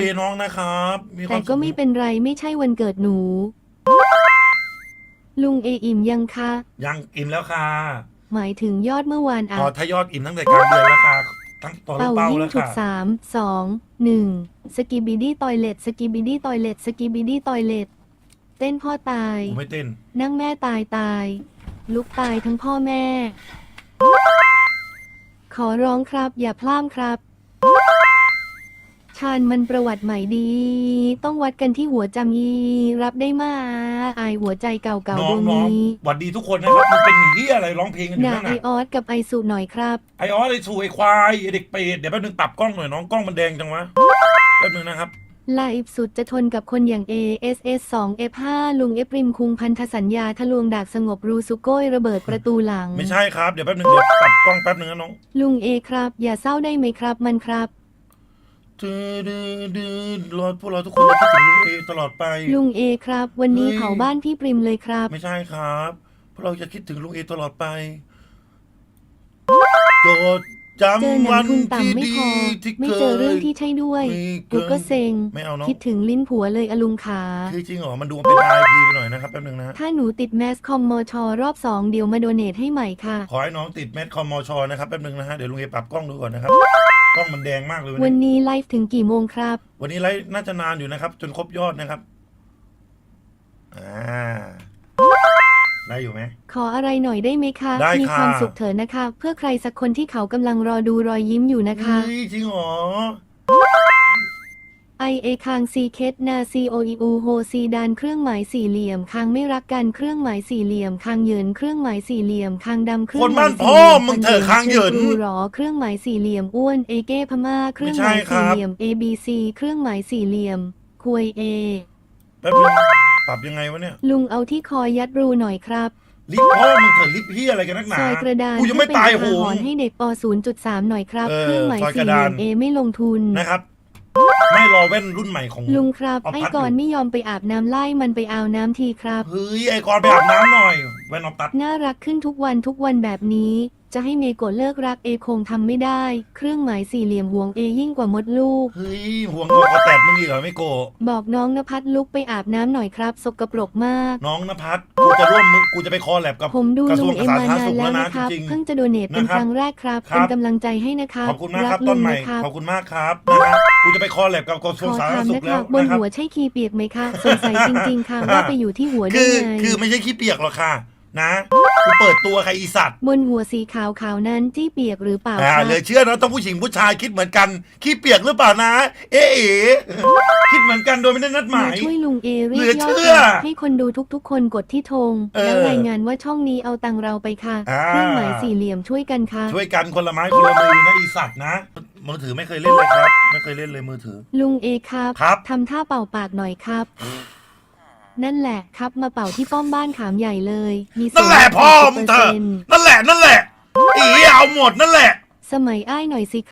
เอน้องนะครับ มีควาแต่มก็สุขไม่เป็นไรไม่ใช่วันเกิดหนู ลุงเออิ่มยังคะ ยังอิ่มแล้วค่ะหมายถึงยอดเมื่อวานอะพอถ้ายอดอิ่มตั้งแต่กลางเดือนแล้วค่ะทั้งตัวลูกเป่าเป้ายิ่งแล้วฉุกค่ะ สามสองหนึ่งสกีบิดี้ตอยเลตสกีบิดี้ตอยเลตสกีบิดี้ตอยเลตเต้นพ่อตาย ผมไม่เต้น นั่งแม่ตายตาย ลุกตายทั้งพ่อแม่ ขอร้องครับ อย่าพลาดครับ ชาญมันประวัติใหม่ดี ต้องวัดกันที่หัวจำยีรับได้มาอายหัวใจเก่าๆดน้องวงน้องนี้หวัดดีทุกคนนะครับ มันเป็นเฮียอะไรร้องเพลงกันอยู่ด่านั่นไอน่ะออสกับไอสุหน่อยครับ ไอออสไอสูไอควายไอเด็กเปรตเดี๋ยวแป๊บนึงปรับกล้องหน่อยน้องกล้องมันแดงจังวะแป๊บนึงนะครับ ไลฟ์สุดจะทนกับคนอย่าง ASS 2 F5 ลุงเอปริมคุงพันธสัญญาทะลวงดากสงบรูสุโก้ยระเบิดประตูหลัง ไม่ใช่ครับเดี๋ยวแป๊บนึงเดี๋ยวปรับกล้องแป๊บนึงนะน้อง ลุงเอครับ อย่าเศร้าได้ไหมครับมันครับ ดื้อดื้อดื้อรอพวกเราทุกคนจะคิดถึงลุงเอตลอดไป ลุงเอครับ วันนี้เฮ้ย เผาบ้านพี่ปริมเลยครับ ไม่ใช่ครับพวกเราจะคิดถึงลุงเอตลอดไปโจดจเจอำนัวังนทุนต่ำไม่ดีพอ ที่ไม่เคเจอเรื่องที่ใช่ด้วยมีเกิกูก็เซ็ง ไม่เอาเน้องคิดถึงลิ้นผัวเลยอลุงขา คือจริงเหรอมันดูเป็นไอพีไปหน่อยนะครับแป๊บนึงนะถ้าหนูติดแมสคอมมอชอรอบสองเดี๋ยวมาโดเนทให้ใหม่ค่ะ ขอให้น้องติดแมทคอมมอชอนะครับแป๊บนึงนะฮะเดี๋ยวลุงเอปรับกล้องดูก่อนนะครับ กล้องมันแดงมากเลยวัวันนนี้นี้ไลฟ์ถึงกี่โมงครับ วันนี้ไลฟ์น่าจะนานอยู่นะครับ จนครบยอดนะครับอ่าได้อยู่ไหมขออะไรหน่อยได้ไหมคะได้มีค่ะความสุขเถอะนะคะ เพื่อใครสักคนที่เขากำลังรอดูรอยยิ้มอยู่นะคะเฮ้ยจริงเหรอ ไอเอคางซีเคสนาซีโออีอูโฮซีดานเครื่องหมายสี่เหลี่ยมคางไม่รักกันเครื่องหมายสี่เหลี่ยมคางเหยินเครื่องหมายสี่เหลี่ยมคางดำเครื่องหมายคนบ้านสี่พ่อเหลี่ยมมึงเถอะคางเหยินชิญรูหรอเครื่องหมายสี่เหลี่ยมอ้วนเอเก้พม่าเครื่องหมายไม่ใช่ครัสี่บเหลี่ยม A B C เครื่องหมายสี่เหลี่ยมควยเอแป๊บนึงปรับยังไงวะเนี่ยลุงเอาที่คอยัดรูหน่อยครับลิฟต์พ่อมึงเถอะลิฟต์เฮียอะไรกันนักหนาซอยกระดานกูยังไม่ตายโหเพื่อเป็นอุทหรณ์ให้เด็กป 0.3 หน่อยครับเออเครื่องหมายซอยกสี่ระเหดาลี่นยมเอไม่ลงทุนนะครับ ไม่รอแว่นรุ่นใหม่ของลุงครับเอาพัดไอ้กอนไม่ยอมไปอาบน้ำไล่มันไปเอาน้ำทีครับ เฮ้ยไอกรไปอาบน้ำหน่อย แว่นออฟตัด น่ารักขึ้นทุกวันทุกวันแบบนี้ จะให้เมโกะเลิกรักเอคงทำไม่ได้ เครื่องหมายสี่เหลี่ยมห่วงเอยิ่งกว่ามดลูก เฮ้ยห่วงหัวคอแตดมึงอีกเหรอไม่โกะบอกน้องนภัสลุกไปอาบน้ำหน่อยครับ สกปรกมาก น้องนภัสกูจะร่วมมือกูจะไปคอแลบกับผมดูกระทลุรวงงเอสามาธารณนาสุนขแล้แล้ววนะนะครับ จริง เพิ่งจะโดเนทเป็นนะครับครั้งแรกครับ ครับ เป็นกำลังใจให้นะคๆรับขอบคุณมากครับลุต้นงใหม่นะครับขอบคุณมากครับนะฮะกูจะไปคอแลบกับกระทรขวงอสาธารถาณมสุนะขคแล้รัวบบนนะครับ หัวใช่ขี้เปียกไหมคะสงสัยจริงๆค่ะว่าไปอยู่ที่หัวได้คือไง คือไม่ใช่ขี้เปียกหรอกค่ะ นะกูเปิดตัวใครอีสัตว์บนหัวสีขาวขาวๆนั้นจี้เปียกหรือเปล่าอ่าครับเลยเชื่อนะต้องผู้หญิงผู้ชายคิดเหมือนกันขี้เปียกหรือเปล่านะ เอ๋เอ๋คิดเหมือนกันโดยไม่ได้นัดหมายช่วยลุงเอเรีเหลืยอกยอเชื่ดอค่ะให้คนดูทุกๆ คนกดที่ธงเออแล้วรายงานว่าช่องนี้เอาตังเราไปค่ะอ่า เครื่องหมายสี่เหลี่ยมช่วยกันค่ะ ช่วยกันคนละไม้คนละมือนะอีสัตว์นะ มือถือไม่เคยเล่นเลยครับ ไม่เคยเล่นเลยมือถือ ลุงเอครับครับ ทำท่าเป่าปากหน่อยครับ นั่นแหละครับมาเป่าที่ป้อมบ้านขามใหญ่เลย มีส่นั่วนแหละพ่อมึงเถอะ10%นั่นแหละนั่นแหละอีเอาหมดนั่นแหละ สมัยอ้ายหน่อยสิ